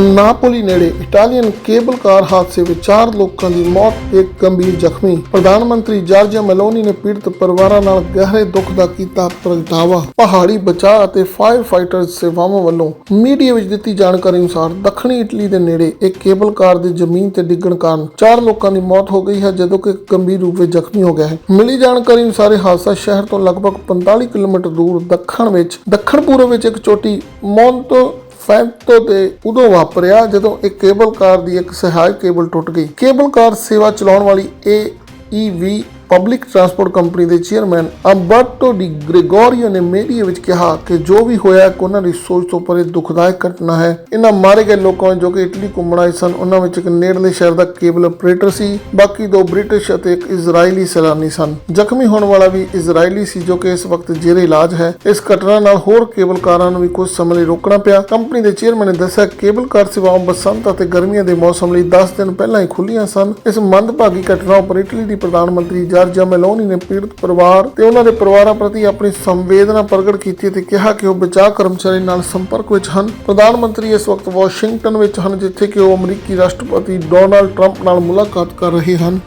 ਨਾਪੋਲੀ ਨੇੜੇ Italian cable ਕਾਰ ਹਾਦਸੇ ਵਿੱਚ ਚਾਰ ਲੋਕਾਂ ਦੀ ਮੌਤ, ਇੱਕ ਗੰਭੀਰ ਜ਼ਖਮੀ। ਪ੍ਰਧਾਨ ਮੰਤਰੀ ਜਾਰਜੀਆ ਮੈਲੋਨੀ ਨੇ ਪੀੜਤ ਪਰਿਵਾਰਾਂ ਨਾਲ ਗਹਿਰੇ ਦੁੱਖ ਦਾ ਕੀਤਾ ਪ੍ਰਗਟਾਵਾ। ਪਹਾੜੀ ਬਚਾਅ ਅਤੇ ਫਾਇਰ ਫਾਈਟਰਜ਼ ਸੇਵਾਵਾਂ ਵੱਲੋਂ ਮੀਡੀਆ ਵਿੱਚ ਦਿੱਤੀ ਜਾਣਕਾਰੀ ਅਨੁਸਾਰ ਦੱਖਣੀ ਇਟਲੀ ਦੇ ਨੇੜੇ ਇੱਕ ਕੇਬਲ ਕਾਰ ਦੇ ਜ਼ਮੀਨ ਤੇ ਡਿੱਗਣ ਕਾਰਨ ਚਾਰ ਲੋਕਾਂ ਦੀ ਮੌਤ ਹੋ ਗਈ ਹੈ, ਜਦੋਂ ਕਿ ਗੰਭੀਰ ਰੂਪ ਵਿੱਚ ਜ਼ਖਮੀ ਹੋ ਗਿਆ ਹੈ। ਮਿਲੀ ਜਾਣਕਾਰੀ ਅਨੁਸਾਰ ਇਹ ਹਾਦਸਾ ਸ਼ਹਿਰ ਤੋਂ ਲਗਭਗ 45 ਕਿਲੋਮੀਟਰ ਦੂਰ ਦੱਖਣ ਵਿੱਚ, ਦੱਖਣ ਪੂਰਬ ਵਿੱਚ ਇੱਕ ਛੋਟੀ ਮੌਂਟੋ ਫੈਂਟੋ ਤੇ ਉਦੋਂ ਵਾਪਰਿਆ ਜਦੋਂ ਇੱਕ ਕੇਬਲ ਕਾਰ ਦੀ ਇੱਕ ਸਹਾਇਕ ਕੇਬਲ ਟੁੱਟ ਗਈ। ਕੇਬਲ ਕਾਰ ਸੇਵਾ ਚਲਾਉਣ ਵਾਲੀ A AEV public transport company ਦੇ ਚੇਅਰਮੈਨ ਅੰਬਰਟੋ ਡੀ ਗ੍ਰੇਗੋਰੀਓ ਨੇ ਮੀਡੀਆ ਵਿੱਚ ਕਿਹਾ ਕਿ ਜੋ ਵੀ ਹੋਇਆ ਇੱਕ ਉਹਨਾਂ ਦੀ ਸੋਚ ਤੋਂ ਪਰੇ ਦੁਖਦਾਇਕ ਘਟਨਾ ਹੈ। ਇਹਨਾਂ ਮਾਰੇ ਗਏ ਲੋਕਾਂ ਜੋ ਕਿ ਇਟਲੀ ਘੁੰਮਣ ਆਏ ਸਨ, ਉਹਨਾਂ ਵਿੱਚ ਇੱਕ ਨੇੜਲੇ ਸ਼ਹਿਰ ਦਾ ਕੇਬਲ ਆਪਰੇਟਰ ਸੀ, ਬਾਕੀ ਦੋ ਬ੍ਰਿਟਿਸ਼ ਅਤੇ ਇੱਕ ਇਜ਼ਰਾਈਲੀ ਸੈਲਾਨੀ ਸਨ। ਜ਼ਖਮੀ ਹੋਣ ਵਾਲਾ ਵੀ ਇਜ਼ਰਾਈਲੀ ਸੀ, ਜੋ ਕਿ ਇਸ ਵਕਤ ਜੇਰੇ ਇਲਾਜ ਹੈ। ਇਸ ਘਟਨਾ ਨਾਲ ਹੋਰ ਕੇਬਲ ਕਾਰਾਂ ਨੂੰ ਵੀ ਕੁਝ ਸਮੇਂ ਲਈ ਰੋਕਣਾ ਪਿਆ। ਕੰਪਨੀ ਦੇ ਚੇਅਰਮੈਨ ਨੇ ਦੱਸਿਆ, ਕੇਬਲ ਕਾਰ ਸੇਵਾਵਾਂ ਬਸੰਤ ਅਤੇ ਗਰਮੀਆਂ ਦੇ ਮੌਸਮ ਲਈ 10 ਦਿਨ ਪਹਿਲਾਂ ਹੀ ਖੁੱਲੀਆਂ ਸਨ। ਇਸ ਮੰਦਭਾਗੀ ਘਟਨਾ ਉੱਪਰ ਇਟਲੀ ਦੀ ਪ੍ਰਧਾਨ ਮੰਤਰੀ ਜਾਰਜੀਆ ਮੈਲੋਨੀ ਨੇ ਪੀੜਤ ਪਰਿਵਾਰ ਤੇ ਉਹਨਾਂ ਦੇ ਪਰਿਵਾਰਾਂ ਪ੍ਰਤੀ ਆਪਣੀ ਸੰਵੇਦਨਾ ਪ੍ਰਗਟ ਕੀਤੀ ਤੇ ਕਿਹਾ ਕਿ ਉਹ ਬਚਾਅ ਕਰਮਚਾਰੀ ਨਾਲ ਸੰਪਰਕ ਵਿੱਚ ਹਨ। ਪ੍ਰਧਾਨ ਮੰਤਰੀ ਇਸ ਵਕਤ ਵਾਸ਼ਿੰਗਟਨ ਵਿੱਚ ਹਨ, ਜਿੱਥੇ ਕਿ ਉਹ ਅਮਰੀਕੀ ਰਾਸ਼ਟਰਪਤੀ ਡੋਨਾਲਡ ਟਰੰਪ ਨਾਲ ਮੁਲਾਕਾਤ ਕਰ ਰਹੇ ਹਨ।